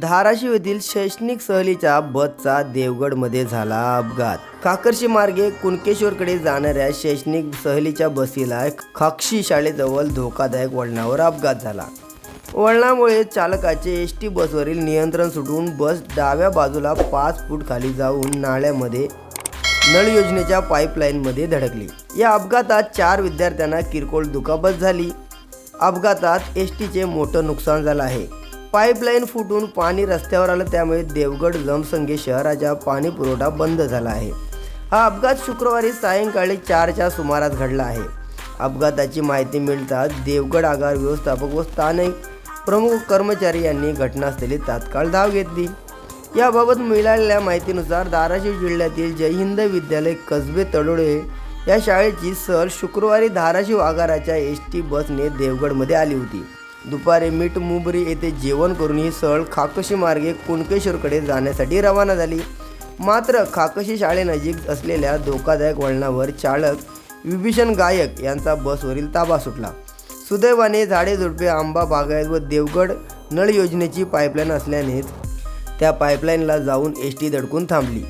धाराशिव येथील शैक्षणिक सहलीच्या बसचा देवगडमध्ये झाला अपघात. काकर्शी मार्गे कुणकेश्वरकडे जाणाऱ्या शैक्षणिक सहलीच्या बसीला खाक्षी शाळेजवळ धोकादायक वळणावर अपघात झाला. वळणामुळे चालकाचे एस टी बसवरील नियंत्रण सुटून बस डाव्या बाजूला पाच फूट खाली जाऊन नाळ्यामध्ये नळ योजनेच्या पाईपलाईनमध्ये धडकली. या अपघातात चार विद्यार्थ्यांना किरकोळ दुखापत झाली. अपघातात एस टीचे मोठं नुकसान झालं आहे. पाईपलाईन फुटून पाणी रस्त्यावर आलं त्यामुळे देवगड जमसंगे शहराचा पाणी पुरवठा बंद झाला आहे. हा अपघात शुक्रवारी सायंकाळी चारच्या सुमारास घडला आहे. अपघाताची माहिती मिळताच देवगड आगार व्यवस्थापक व स्थानिक प्रमुख कर्मचारी यांनी घटनास्थळी तात्काळ धाव घेतली. याबाबत मिळालेल्या माहितीनुसार धाराशिव जिल्ह्यातील जय हिंद विद्यालय कसबे तडोळे या शाळेची सहल शुक्रवारी धाराशिव आगाराच्या एस टी बसने देवगडमध्ये आली होती. दुपारी मीठ मुंबरी येथे जेवण करून ही सहल खाकशी मार्गे कुणकेश्वरकडे जाण्यासाठी रवाना झाली. मात्र खाकशी शाळेनजीक असलेल्या धोकादायक वळणावर चालक विभीषण गायक यांचा बसवरील ताबा सुटला. सुदैवाने झाडे झुडपे आंबा बागायत व देवगड नळ योजनेची पाईपलाईन असल्यानेच त्या पाईपलाईनला जाऊन एस टी धडकून थांबली.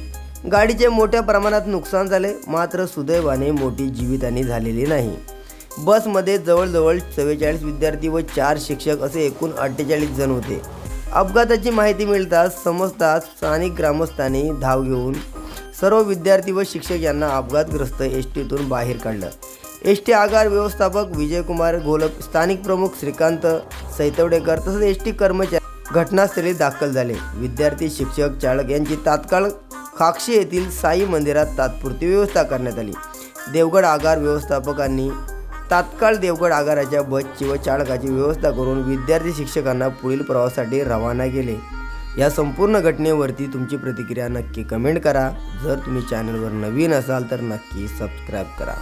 गाडीचे मोठ्या प्रमाणात नुकसान झाले मात्र सुदैवाने मोठी जीवितहानी झालेली नाही. बसमध्ये जवळजवळ चव्वेचाळीस विद्यार्थी व चार शिक्षक असे एकूण अठ्ठेचाळीस जण होते. अपघाताची माहिती मिळताच समजताच स्थानिक ग्रामस्थांनी धाव घेऊन सर्व विद्यार्थी व शिक्षक यांना अपघातग्रस्त एस टीतून बाहेर काढलं. एस टी आगार व्यवस्थापक विजयकुमार घोलप स्थानिक प्रमुख श्रीकांत सैतवडेकर तसंच एस टी कर्मचारी घटनास्थळी दाखल झाले. विद्यार्थी शिक्षक चालक यांची तात्काळ खाक्षी येथील साई मंदिरात तात्पुरती व्यवस्था करण्यात आली. देवगड आगार व्यवस्थापकांनी तात्काळ देवगड आगाराच्या बसची व चालकाची व्यवस्था करून विद्यार्थी शिक्षकांना पुढील प्रवासासाठी रवाना केले. या संपूर्ण घटनेवरती तुमची प्रतिक्रिया नक्की कमेंट करा. जर तुम्ही चॅनलवर नवीन असाल तर नक्की सबस्क्राईब करा.